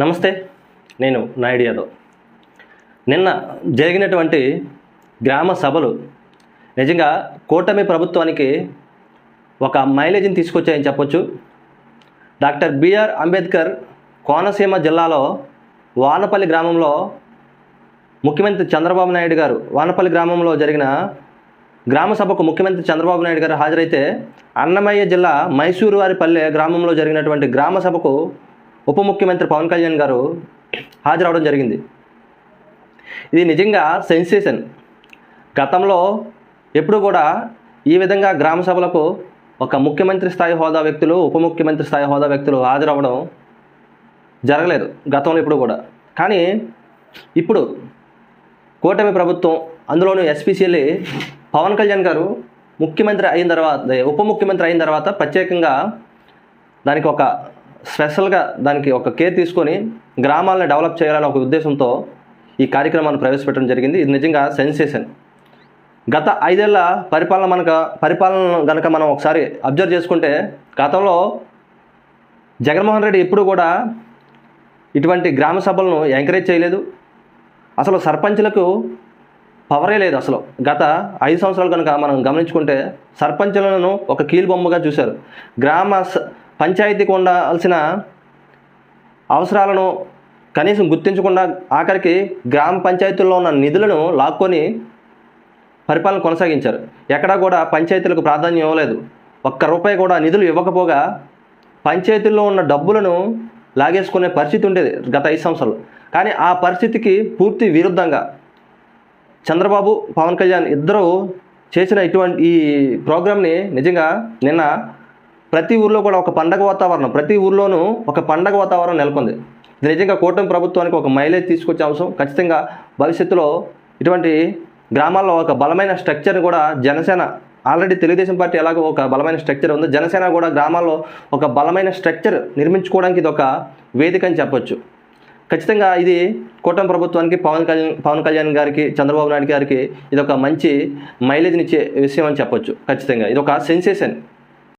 నమస్తే నేను నాయుడు యాదవ్. నిన్న జరిగినటువంటి గ్రామ సభలు నిజంగా కూటమి ప్రభుత్వానికి ఒక మైలేజ్ని తీసుకొచ్చాయని చెప్పొచ్చు. డాక్టర్ బిఆర్ అంబేద్కర్ కోనసీమ జిల్లాలో వానపల్లి గ్రామంలో ముఖ్యమంత్రి చంద్రబాబు నాయుడు గారు వానపల్లి గ్రామంలో జరిగిన గ్రామ సభకు ముఖ్యమంత్రి చంద్రబాబు నాయుడు గారు హాజరైతే అన్నమయ్య జిల్లా మైసూరు వారిపల్లె గ్రామంలో జరిగినటువంటి గ్రామ సభకు ఉప ముఖ్యమంత్రి పవన్ కళ్యాణ్ గారు హాజరవడం జరిగింది. ఇది నిజంగా సెన్సేషన్. గతంలో ఎప్పుడు కూడా ఈ విధంగా గ్రామ సభలకు ఒక ముఖ్యమంత్రి స్థాయి హోదా వ్యక్తులు ఉప ముఖ్యమంత్రి స్థాయి హోదా వ్యక్తులు హాజరవ్వడం జరగలేదు గతంలో ఇప్పుడు కూడా. కానీ ఇప్పుడు కూటమి ప్రభుత్వం అందులోనూ ఎస్పీసీఎల్ పవన్ కళ్యాణ్ గారు ముఖ్యమంత్రి అయిన తర్వాత ఉప ముఖ్యమంత్రి అయిన తర్వాత ప్రత్యేకంగా దానికి ఒక స్పెషల్గా దానికి ఒక కేర్ తీసుకొని గ్రామాలను డెవలప్ చేయాలనే ఒక ఉద్దేశంతో ఈ కార్యక్రమాన్ని ప్రవేశపెట్టడం జరిగింది. ఇది నిజంగా సెన్సేషన్. గత ఐదేళ్ళ పరిపాలన మనకు పరిపాలన గనక మనం ఒకసారి అబ్జర్వ్ చేసుకుంటే గతంలో జగన్మోహన్ రెడ్డి ఎప్పుడు కూడా ఇటువంటి గ్రామ సభలను ఎంకరేజ్ చేయలేదు. అసలు సర్పంచ్లకు పవరే లేదు అసలు. గత ఐదు సంవత్సరాలు కనుక మనం గమనించుకుంటే సర్పంచులను ఒక కీలు బొమ్మగా చూశారు. గ్రామ స- పంచాయతీకి ఉండాల్సిన అవసరాలను కనీసం గుర్తించకుండా ఆఖరికి గ్రామ పంచాయతీల్లో ఉన్న నిధులను లాక్కొని పరిపాలన కొనసాగించారు. ఎక్కడా కూడా పంచాయతీలకు ప్రాధాన్యం ఇవ్వలేదు. ఒక్క రూపాయి కూడా నిధులు ఇవ్వకపోగా పంచాయతీల్లో ఉన్న డబ్బులను లాగేసుకునే పరిస్థితి ఉండేది గత ఐదు సంవత్సరాలు. కానీ ఆ పరిస్థితికి పూర్తి విరుద్ధంగా చంద్రబాబు పవన్ కళ్యాణ్ ఇద్దరు చేసిన ఇటువంటి ఈ ప్రోగ్రామ్ని నిజంగా నిన్న ప్రతి ఊర్లో కూడా ఒక పండగ వాతావరణం ప్రతి ఊర్లోనూ ఒక పండగ వాతావరణం నెలకొంది. ఇది నిజంగా కూటమి ప్రభుత్వానికి ఒక మైలేజ్ తీసుకొచ్చే అంశం. ఖచ్చితంగా భవిష్యత్తులో ఇటువంటి గ్రామాల్లో ఒక బలమైన స్ట్రక్చర్ కూడా జనసేన ఆల్రెడీ తెలుగుదేశం పార్టీ ఎలాగో ఒక బలమైన స్ట్రక్చర్ ఉంది. జనసేన కూడా గ్రామాల్లో ఒక బలమైన స్ట్రక్చర్ నిర్మించుకోవడానికి ఇది ఒక వేదిక అని చెప్పొచ్చు. ఖచ్చితంగా ఇది కూటమి ప్రభుత్వానికి పవన్ కళ్యాణ్ పవన్ కళ్యాణ్ గారికి చంద్రబాబు నాయుడు గారికి ఇది ఒక మంచి మైలేజ్నిచ్చే విషయం అని చెప్పొచ్చు. ఖచ్చితంగా ఇది ఒక సెన్సేషన్.